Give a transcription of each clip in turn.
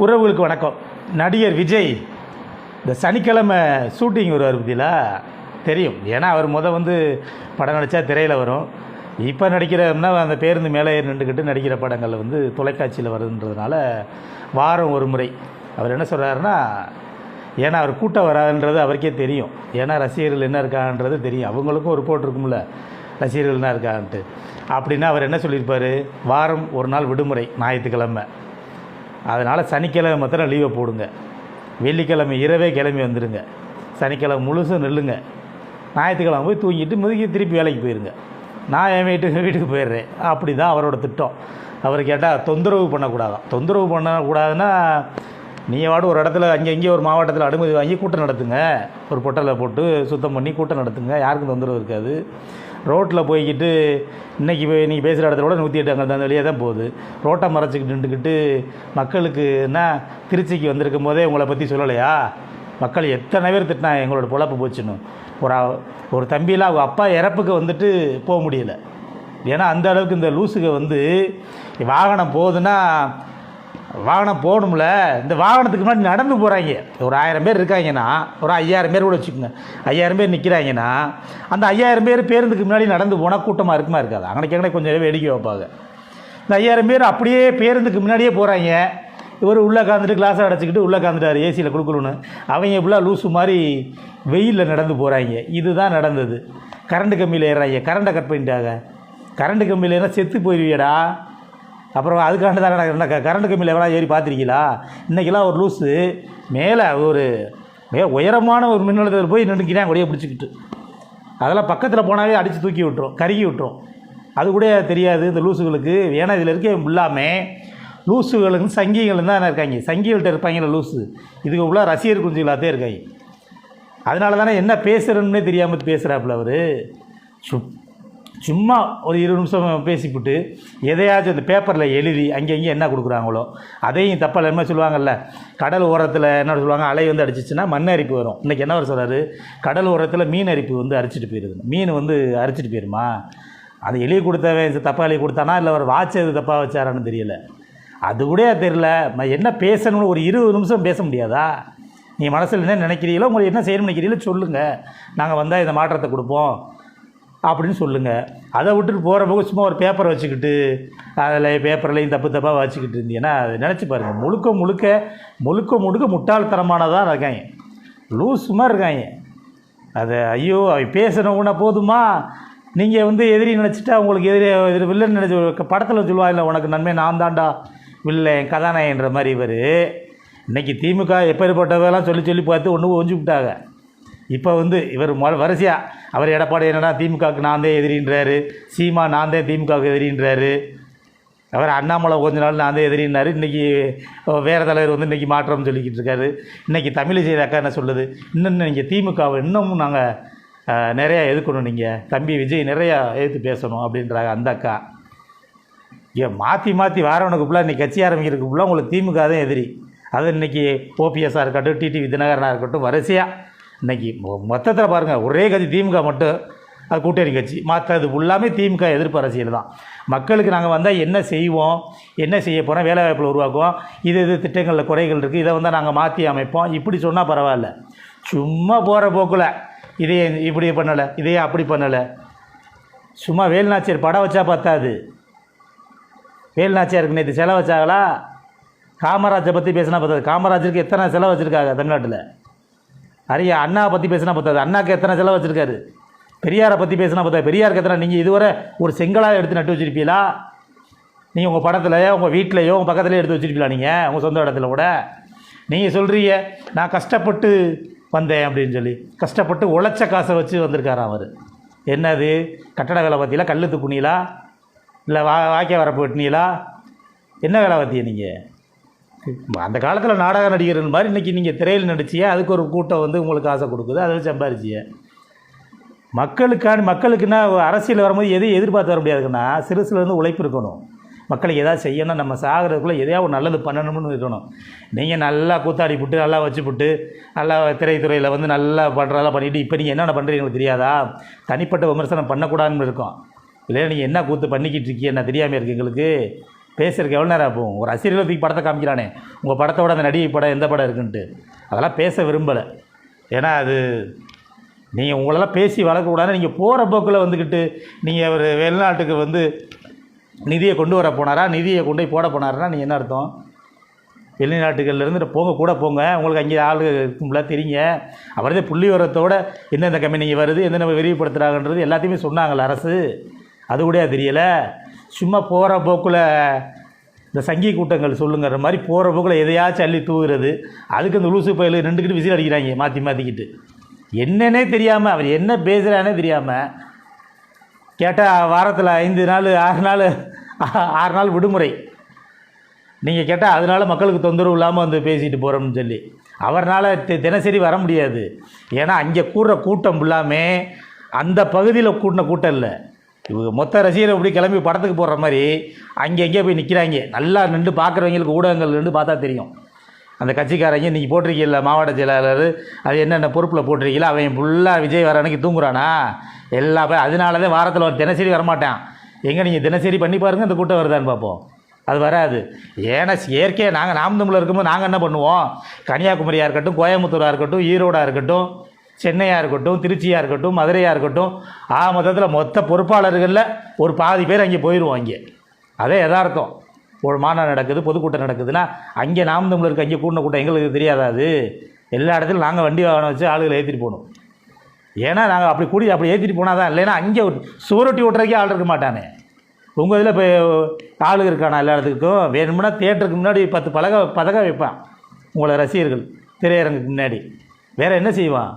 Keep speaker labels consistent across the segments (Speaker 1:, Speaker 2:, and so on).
Speaker 1: உறவுகளுக்கு வணக்கம். நடிகர் விஜய் இந்த சனிக்கிழமை ஷூட்டிங் வருவார் பற்றிலா தெரியும். ஏன்னா அவர் முத வந்து படம் நடித்தா திரையில் வரும். இப்போ நடிக்கிறதுனா அந்த பேருந்து மேலே ஏறி நின்றுக்கிட்டு நடிக்கிற படங்கள் வந்து தொலைக்காட்சியில் வருதுன்றதுனால வாரம் ஒரு முறை. அவர் என்ன சொல்கிறாருன்னா ஏன்னா அவர் கூட்டம் வராதுன்றது அவருக்கே தெரியும். ஏன்னா ரசிகர்கள் என்ன இருக்கான்றது தெரியும். அவங்களுக்கும் ஒரு ரிப்போர்ட் இருக்கும்ல ரசிகர்கள் என்ன இருக்கான்ட்டு. அப்படின்னா அவர் என்ன சொல்லியிருப்பார்? வாரம் ஒரு நாள் விடுமுறை ஞாயிற்றுக்கிழமை. அதனால் சனிக்கிழமை மாத்திரம் லீவை போடுங்க. வெள்ளிக்கிழமை இரவே கிளம்பி வந்துடுங்க சனிக்கிழமை முழுசும் நில்லுங்க. ஞாயிற்றுக்கிழமை போய் தூங்கிட்டு முதுகி திருப்பி வேலைக்கு போயிருங்க. நான் என் வீட்டுக்கு வீட்டுக்கு போயிடுறேன். அப்படி தான் அவரோட திட்டம். அவர் கேட்டால் தொந்தரவு பண்ணக்கூடாதான். தொந்தரவு பண்ணக்கூடாதுன்னா நீங்கள் வாடு ஒரு இடத்துல அங்கே இங்கேயே ஒரு மாவட்டத்தில் அனுமதி வாங்கி கூட்டம் நடத்துங்க. ஒரு பொட்டலை போட்டு சுத்தம் பண்ணி கூட்டம் நடத்துங்க. யாருக்கும் தொந்தரவு இருக்காது. ரோட்டில் போய்கிட்டு இன்றைக்கி போய் நீங்கள் பேசுகிற இடத்துல கூட நூற்றி எட்டு அங்கே அந்த வழியாக தான் போகுது. ரோட்டை மறைச்சிக்கிட்டு நின்றுக்கிட்டு மக்களுக்கு என்ன திருச்சிக்கு வந்திருக்கும் போதே உங்களை பற்றி சொல்லலையா? மக்கள் எத்தனை பேர் திட்டினா எங்களோட பொழப்பு போச்சுன்னு. ஒரு ஒரு தம்பியில் அவங்க அப்பா இறப்புக்கு வந்துட்டு போக முடியல. ஏன்னா அந்த அளவுக்கு இந்த லூசுக வந்து வாகனம் போகுதுன்னா வாகனம் போகணும்ல இந்த வாகனத்துக்கு முன்னாடி நடந்து போகிறாங்க ஒரு ஆயிரம் பேர் இருக்காங்கன்னா ஒரு ஐயாயிரம் பேர் கூட வச்சுக்கோங்க. ஐயாயிரம் பேர் நிற்கிறாங்கன்னா அந்த ஐயாயிரம் பேர் பேருந்துக்கு முன்னாடி நடந்து போனால் கூட்டமாக இருக்குமா இருக்காது? அங்கே அங்கே கொஞ்சம் வேடிக்கை வைப்பாங்க இந்த ஐயாயிரம் பேர் அப்படியே பேருந்துக்கு முன்னாடியே போகிறாங்க இவர் உள்ளே காந்துட்டு கிளாஸை அடைச்சிக்கிட்டு உள்ளே காந்துட்டார் ஏசியில் கொடுக்கணுன்னு அவங்க இப்படிலாம் லூஸு மாதிரி வெயிலில் நடந்து போகிறாங்க இதுதான் நடந்தது. கரண்ட் கம்பியில் ஏறாங்க கரண்ட்டை கட் பண்ணிட்டாங்க. கரண்ட் கம்பியில் ஏறினா செத்து போயிடுவியடா அப்புறம் அதுக்காண்டி தான் என்ன கரண்ட் கம்பியில் எவ்வளோ ஏறி பார்த்துருக்கீங்களா இன்றைக்கெல்லாம் ஒரு லூஸு மேலே ஒரு மிக உயரமான ஒரு மின்னழுத்தத்தில் போய் நின்றுக்கிறான் கொடியை பிடிச்சிக்கிட்டு. அதெல்லாம் பக்கத்தில் போனாவே அடித்து தூக்கி விட்டுரும் கருகி விட்டுரும். அது கூட தெரியாது இந்த லூஸுகளுக்கு ஏன்னா இதில் இருக்க இல்லாமல் லூஸுகளுக்கு சங்கிகளும் தான் இருக்காங்க. சங்கிகள்கிட்ட இருப்பாங்கல்ல லூஸு இதுக்கு உள்ள ரசிகர் குஞ்சுகளாகத்தே இருக்காங்க. அதனால தானே என்ன பேசுகிறேன்னே தெரியாமல் பேசுகிறாப்புல அவர். சு சும்மா ஒரு இருபது நிமிஷம் பேசிவிட்டு எதையாச்சும் அந்த பேப்பரில் எழுதி அங்கே இங்கே என்ன கொடுக்குறாங்களோ அதையும் தப்பாக என்ன சொல்லுவாங்கல்ல கடல் ஓரத்தில் என்ன சொல்லுவாங்க அலை வந்து அடிச்சிச்சுன்னா மண் அரிப்பு வரும். இன்றைக்கி என்ன வர சொல்கிறாரு கடல் ஓரத்தில் மீன் அரிப்பு வந்து அரிச்சிட்டு போயிடுது மீன் வந்து அரிச்சிட்டு போயிருமா? அது எழுதி கொடுத்தவன் தப்பாக எழுதி கொடுத்தானா இல்லை அவர் வாட்ச் எது தப்பாக வச்சாரான்னு தெரியல. அது கூட தெரில என்ன பேசணும்னு ஒரு இருபது நிமிஷம் பேச முடியாதா? நீ மனசில் என்ன நினைக்கிறீங்களோ உங்களுக்கு என்ன செய்யணும்னு நினைக்கிறீங்களோ சொல்லுங்கள் நாங்கள் வந்தால் இந்த மாற்றத்தை கொடுப்போம். அப்படின்னு சொல்லுங்கள் அதை விட்டுட்டு போகிற போக சும்மா ஒரு பேப்பரை வச்சுக்கிட்டு அதில் பேப்பர்லையும் தப்பு தப்பாக வச்சுக்கிட்டு இருந்தீங்கன்னா அதை நினச்சி பாருங்கள் முழுக்க முழுக்க முழுக்க முழுக்க முட்டாள்தனமானதாக இருக்காங்க. லூஸ் இருக்காங்க. அது ஐயோ அவ பேசுனவுன்னா போதுமா? நீங்கள் வந்து எதிரி நினச்சிட்டா உங்களுக்கு எதிரி எதிரி வில்லன் நினச்சி படத்தில் சொல்லுவா இல்லை உனக்கு நன்மை நான் தான்டா வில்லன் கதாநாயகன்ற மாதிரி இவர். இன்றைக்கி திமுக எப்பேற்பட்டவெல்லாம் சொல்லி சொல்லி பார்த்து ஒன்று ஒஞ்சு விட்டாங்க. இப்போ வந்து இவர் மொ வரிசையாக அவர் எடப்பாடி என்னென்னா திமுகவுக்கு நான் தான் எதிரின்றாரு. சீமா நான் தான் திமுகவுக்கு எதிரின்றாரு. அவர் அண்ணாமலை கொஞ்ச நாள் நான் தான் எதிரின்னாரு. இன்றைக்கி வேறு தலைவர் வந்து இன்றைக்கி மாற்றம்னு சொல்லிக்கிட்டு இருக்காரு. இன்றைக்கி தமிழிசை அக்கா என்ன சொல்லுது? இன்னும் நீங்கள் திமுகவை இன்னமும் நாங்கள் நிறையா எதிர்க்கணும் நீங்கள் தம்பி விஜய் நிறையா எதிர்த்து பேசணும் அப்படின்றாங்க அந்த அக்கா. ஏன் மாற்றி மாற்றி வாரவனுக்கு ஃபுல்லாக இன்றைக்கி கட்சி ஆரம்பிக்கிறதுக்கு ஃபுல்லாக உங்களுக்கு திமுக தான் எதிரி. அது இன்றைக்கி ஓபிஎஸ்ஸாக இருக்கட்டும் டிடிவி தினகரனாக இருக்கட்டும் வரிசையாக இன்றைக்கி மொத்தத்தில் பாருங்கள் ஒரே கட்சி திமுக மட்டும் அது கூட்டணி கட்சி. மற்றது ஃபுல்லாமே திமுக எதிர்ப்பு அரசியல் தான். மக்களுக்கு நாங்கள் வந்தால் என்ன செய்வோம் என்ன செய்ய போகிறோம் வேலைவாய்ப்பில் உருவாக்குவோம் இது இது திட்டங்களில் குறைகள் இருக்குது இதை வந்து நாங்கள் மாற்றி அமைப்போம் இப்படி சொன்னால் பரவாயில்ல. சும்மா போகிற போக்கில் இதே இப்படி பண்ணலை இதே அப்படி பண்ணலை. சும்மா வேலுநாச்சியார் படம் வச்சா பத்தாது. வேலுநாச்சியாருக்கு நேற்று செலவு வச்சாங்களா காமராஜை பற்றி பேசினா பத்தாது. காமராஜருக்கு எத்தனை செலவு வச்சுருக்காங்க தமிழ்நாட்டில்? அரிய அண்ணா பற்றி பேசினா பத்தாது. அண்ணாக்கு எத்தனை செலவு வச்சுருக்காரு? பெரியாரை பற்றி பேசினா பத்தாது. பெரியாருக்கு எத்தனை? நீங்கள் இதுவரை ஒரு செங்கலாக எடுத்து நட்டு வச்சுருப்பீங்களா? நீங்கள் உங்கள் படத்தில் உங்கள் வீட்டிலையோ உங்கள் பக்கத்துலேயே எடுத்து வச்சுருப்பீங்களா நீங்கள் உங்கள் சொந்த இடத்துல கூட. நீங்கள் சொல்கிறீங்க நான் கஷ்டப்பட்டு வந்தேன் அப்படின்னு சொல்லி. கஷ்டப்பட்டு உழைச்ச காசை வச்சு வந்திருக்காராம் அவர். என்னது? கட்டட வேலை பார்த்தீங்களா கல் துக்குனீங்களா இல்லை வா வாக்கிய வரப்பு வெட்டினீங்களா? என்ன வேலை பார்த்தீங்க நீங்கள் அந்த காலத்தில் நாடக நடிகர்கள் மாதிரி இன்றைக்கி நீங்கள் திரையில் நடிச்சியே? அதுக்கு ஒரு கூட்டம் வந்து உங்களுக்கு ஆசை கொடுக்குது. அதை சம்பாரிச்சிய? மக்களுக்கான மக்களுக்குன்னா அரசியல் வரும்போது எதையும் எதிர்பார்த்து வர முடியாதுங்கன்னா சிறுசுலேருந்து உழைப்பு இருக்கணும். மக்களுக்கு எதாவது செய்யணும். நம்ம சாகிறதுக்குள்ளே எதையாவது ஒரு நல்லது பண்ணணும்னு இருக்கணும். நீங்கள் நல்லா கூத்தாடி புட்டு நல்லா வச்சு புட்டு நல்லா திரைத்துறையில் வந்து நல்லா பண்ணுறதெல்லாம் பண்ணிவிட்டு இப்போ நீங்கள் என்னென்ன பண்ணுறீங்க தெரியாதா? தனிப்பட்ட விமர்சனம் பண்ணக்கூடாதுன்னு இருக்கோம். இல்லை நீங்கள் என்ன கூத்து பண்ணிக்கிட்டு இருக்கீங்க என்ன தெரியாமல் இருக்குது எங்களுக்கு. பேசுறதுக்கு எவ்வளோ நேரம் ஆகும்? ஒரு அசிரியர் தூக்கி படத்தை காமிக்கிறானே. உங்கள் படத்தோட அந்த நடிகை படம் எந்த படம் இருக்குன்ட்டு. அதெல்லாம் பேச விரும்பலை. ஏன்னா அது நீங்கள் உங்களெல்லாம் பேசி வளர்க்கக்கூடாது நீங்கள் போகிற போக்கில் வந்துக்கிட்டு நீங்கள் ஒரு வெளிநாட்டுக்கு வந்து நிதியை கொண்டு வர போனாரா? நிதியை கொண்டு போய் போட போனாருன்னா நீங்கள் என்ன அர்த்தம்? வெளிநாட்டுகள்லேருந்து போங்க கூட போங்க. உங்களுக்கு அங்கே ஆள் இருக்கும்ல தெரியுங்க. அவரதே புள்ளி உரத்தோட எந்தெந்த கம்பெனிங்க வருது எந்தெந்த விரிவுபடுத்துகிறாங்கன்றது எல்லாத்தையுமே சொன்னாங்கல்ல அரசு. அது கூட தெரியலை. சும்மா போகிற போக்கில் இந்த சங்கி கூட்டங்கள் சொல்லுங்கிற மாதிரி போகிற போக்கில் எதையாச்சும் அள்ளி தூவுறது. அதுக்கு அந்த லூசு பயில் ரெண்டுக்கிட்டு விசில் அடிக்கிறாங்க மாற்றி மாற்றிக்கிட்டு என்னன்னே தெரியாமல் அவர் என்ன பேசுகிறானே தெரியாமல் கேட்டால் வாரத்தில் ஐந்து நாள் ஆறு நாள் ஆறு நாள் விடுமுறை. நீங்கள் கேட்டால் அதனால மக்களுக்கு தொந்தரவு இல்லாமல் வந்து பேசிட்டு போகிறோம்னு சொல்லி. அவர்னால் தி- தினசரி வர முடியாது. ஏன்னா அங்கே கூடுற கூட்டம் ஃபுல்லாமே அந்த பகுதியில் கூட்டின கூட்டம் இல்லை. இவங்க மொத்த ரசிகர் இப்படி கிளம்பி படத்துக்கு போடுற மாதிரி அங்கே எங்கேயே போய் நிற்கிறாங்க நல்லா நின்று பார்க்குறவங்களுக்கு ஊடகங்கள் நின்று பார்த்தா தெரியும். அந்த கட்சிக்காரங்க நீங்கள் போட்டிருக்கீல்ல மாவட்ட செயலாளர் அது என்னென்ன பொறுப்பில் போட்டிருக்கீங்களோ அவன் ஃபுல்லாக விஜய் வர அன்னைக்கு தூங்குறானா? எல்லா பேர் அதனால தான் வாரத்தில் ஒரு தினசரி வரமாட்டான். எங்கே நீங்கள் தினசரி பண்ணி பாருங்கள் அந்த கூட்டம் வருதான்னு பார்ப்போம். அது வராது. ஏன்னா இயற்கையாக நாங்கள் நாம் இருக்கும்போது நாங்கள் என்ன பண்ணுவோம்? கன்னியாகுமரியாக இருக்கட்டும் கோயம்புத்தூராக இருக்கட்டும் ஈரோடாக இருக்கட்டும் சென்னையாக இருக்கட்டும் திருச்சியாக இருக்கட்டும் மதுரையாக இருக்கட்டும் ஆ மொத்தத்தில் மொத்த பொறுப்பாளர்களில் ஒரு பாதி பேர் அங்கே போயிடுவோம் அங்கே. அதே யதார்த்தம். ஒரு மாநாடு நடக்குது பொதுக்கூட்டம் நடக்குதுன்னா அங்கே நாம் தமிழருக்கு அங்கே கூட்டின கூட்டம் எங்களுக்கு தெரியாதா அது? எல்லா இடத்துலையும் நாங்கள் வண்டி வாகனம் வச்சு ஆளுகளை ஏற்றிட்டு போகணும். ஏன்னா நாங்கள் அப்படி கூடி அப்படி ஏற்றிட்டு போனால் தான் இல்லைன்னா அங்கே சுவரொட்டி ஓட்டுறதுக்கே ஆள் இருக்க மாட்டானே. உங்கள் இதில் இப்போ ஆளு இருக்கானா எல்லா இடத்துக்கும்? வேணும்னா தேட்டருக்கு முன்னாடி பத்து பலகை பதக வைப்பான். உங்களை ரசிகர்கள் திரையரங்குக்கு முன்னாடி. வேறு என்ன செய்வான்?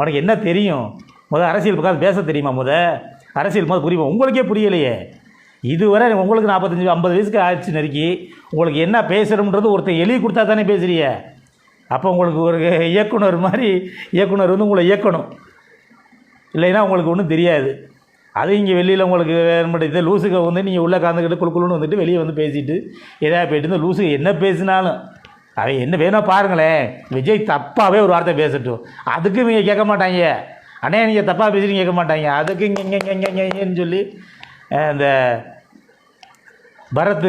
Speaker 1: உனக்கு என்ன தெரியும்? முத அரசியல் பக்கம் பேச தெரியுமா முத அரசியல் முதல் புரியுமா? உங்களுக்கே புரியலையே. இதுவரை உங்களுக்கு நாற்பத்தஞ்சு ஐம்பது வயசுக்கு ஆயிடுச்சு நெருக்கி. உங்களுக்கு என்ன பேசுகிறோம்ன்றது ஒருத்தன் எழுதி கொடுத்தா தானே பேசுறிய. அப்போ உங்களுக்கு ஒரு இயக்குனர் மாதிரி இயக்குனர் வந்து உங்களை இயக்கணும். இல்லைன்னா உங்களுக்கு ஒன்றும் தெரியாது. அது இங்கே வெளியில் உங்களுக்கு வேறுபடுது லூசுக்கு வந்து நீங்கள் உள்ளே கலந்துக்கிட்டு குழுக்குழுன்னு வந்துட்டு வெளியே வந்து பேசிட்டு எதாவது போயிட்டு இந்த லூசுக்கு என்ன பேசினாலும். அவன் என்ன வேணும் பாருங்களேன். விஜய் தப்பாகவே ஒரு வார்த்தை பேசட்டும் அதுக்கு இவங்க கேட்க மாட்டாங்க. அண்ணே நீங்கள் தப்பாக பேசுறீங்க கேட்க மாட்டாங்க. அதுக்கு இங்கே இங்கேன்னு சொல்லி இந்த பரத்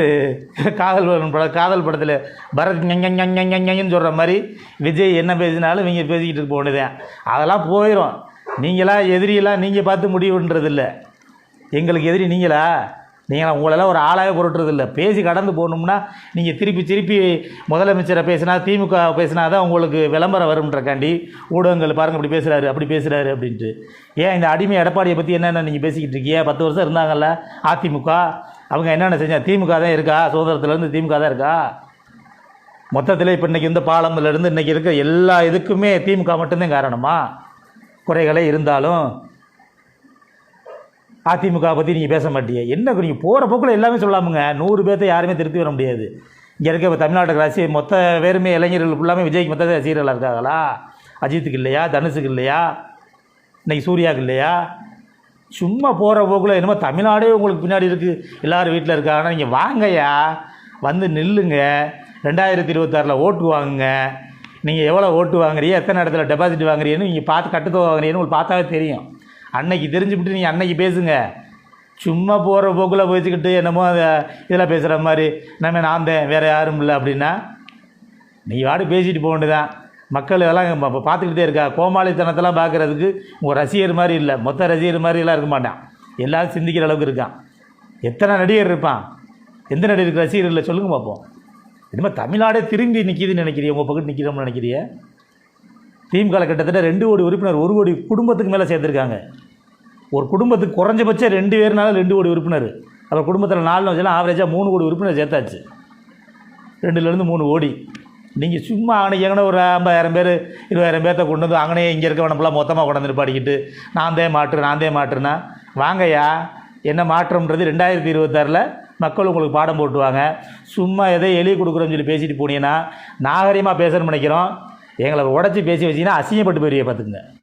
Speaker 1: காதல் பட காதல் படத்தில் பரத் ஞங்கன்னு சொல்கிற மாதிரி விஜய் என்ன பேசினாலும் இவங்க பேசிக்கிட்டு இருக்க வேண்டியதான் அதெல்லாம் போயிடும் நீங்களா எதிரியெல்லாம் நீங்கள் பார்த்து முடிவுன்றதில்ல எங்களுக்கு எதிரி நீங்களா? நீங்கள் உங்களெல்லாம் ஒரு ஆளாகவே பொருட்டுறதில்ல. பேசி கடந்து போகணும்னா நீங்கள் திருப்பி திருப்பி முதலமைச்சரை பேசினா திமுக பேசினா தான் உங்களுக்கு விளம்பரம் வரும்ன்றக்காண்டி ஊடகங்கள் பாருங்கள் இப்படி பேசுகிறாரு அப்படி பேசுகிறாரு அப்படின்ட்டு. ஏன் இந்த அடிமை எடப்பாடியை பற்றி என்னென்ன நீங்கள் பேசிக்கிட்டு இருக்கீங்க? பத்து வருஷம் இருந்தாங்கல்ல அதிமுக. அவங்க என்னென்ன செஞ்சால் திமுக தான் இருக்கா? சுதந்திரத்துலேருந்து திமுக தான் இருக்கா? மொத்தத்தில் இப்போ இன்றைக்கி இந்த பாலம்லேருந்து இன்றைக்கி இருக்க எல்லா இதுக்குமே திமுக மட்டும்தான் காரணமா? குறைகளே இருந்தாலும் அதிமுக பற்றி நீங்கள் பேச மாட்டீங்க என்ன நீங்கள் போகிற போக்கில் எல்லாமே சொல்லாமுங்க. நூறு பேர்த்த யாருமே திருத்தி வர முடியாது. இங்கே இருக்க இப்போ தமிழ்நாட்டு ரசி மொத்த பேருமே இளைஞர்கள் ஃபுல்லாமே விஜய்க்கு மொத்த ரசிகர்களாக இருக்காங்களா? அஜித்துக்கு இல்லையா? தனுஷுக்கு இல்லையா? இன்றைக்கி சூர்யாவுக்கு இல்லையா? சும்மா போகிற போக்கில் என்னமோ தமிழ்நாடே உங்களுக்கு பின்னாடி இருக்குது எல்லாரும் வீட்டில் இருக்காங்கன்னா நீங்கள் வாங்கய்யா. வந்து நில்லுங்க. ரெண்டாயிரத்தி இருபத்தாறில் ஓட்டு வாங்குங்க. நீங்கள் எவ்வளோ ஓட்டு வாங்குறீங்க? எத்தனை இடத்துல டெபாசிட் வாங்குறீங்கன்னு நீங்கள் பார்த்து கட்டுத்தொகை வாங்குறீங்கன்னு உங்களுக்கு பார்த்தாவே தெரியும். அன்னைக்கு தெரிஞ்சுவிட்டு நீங்கள் அன்னைக்கு பேசுங்க. சும்மா போகிற போக்கில் போய்ச்சிக்கிட்டு என்னமோ அதை இதெல்லாம் பேசுகிற மாதிரி. நம்ம நான் தான் வேறு யாரும் இல்லை அப்படின்னா நீ வாடி பேசிட்டு போக வேண்டியதான் மக்கள் இதெல்லாம் இப்போ பார்த்துக்கிட்டே இருக்கா. கோமாளித்தனத்தெல்லாம் பார்க்குறதுக்கு உங்கள் ரசிகர் மாதிரி இல்லை. மொத்த ரசிகர் மாதிரிலாம் இருக்க மாட்டான். எல்லோரும் சிந்திக்கிற அளவுக்கு இருக்கான். எத்தனை நடிகர் இருப்பான்? எந்த நடிகருக்கு ரசிகர் இல்லை? சொல்லுங்கள் பார்ப்போம் இனிமேல் தமிழ்நாடே திரும்பி நிற்கிதுன்னு நினைக்கிறீங்க உங்கள் பக்கத்து நிற்கிறோம்னு நினைக்கிறீங்க திமுக கிட்டத்தட்ட ரெண்டு கோடி உறுப்பினர் ஒரு கோடி குடும்பத்துக்கு மேலே சேர்த்துருக்காங்க ஒரு குடும்பத்துக்கு குறைஞ்சபட்சம் ரெண்டு பேர்னால ரெண்டு கோடி உறுப்பினர். அப்புறம் குடும்பத்தில் நாலு வச்சாலும் ஆவரேஜாக மூணு கோடி உறுப்பினர் சேர்த்தாச்சு. ரெண்டுலேருந்து மூணு கோடி. நீங்கள் சும்மா அங்கே எங்கன ஒரு ஐம்பதாயிரம் பேர் இருபதாயிரம் பேர்த்த கொண்டு வந்து அங்கனே இங்கே இருக்கவனப்பெல்லாம் மொத்தமாக கொண்டு வந்து பாடிக்கிட்டு நான் தான் மாற்று நான் தான் மாற்றுனா வாங்கய்யா என்ன மாற்றம்ன்றது ரெண்டாயிரத்தி இருபத்தாறில் மக்கள் உங்களுக்கு பாடம் போட்டுவாங்க. சும்மா எதை எழுதி கொடுக்குறோன்னு சொல்லி பேசிட்டு போனீங்கன்னா நாகரிகமாக பேசணும்னு நினைக்கிறோம். எங்களை உடச்சி பேசி வச்சிங்கன்னா அசிங்கப்பட்டு போயிருவீங்க பார்த்துக்குங்க.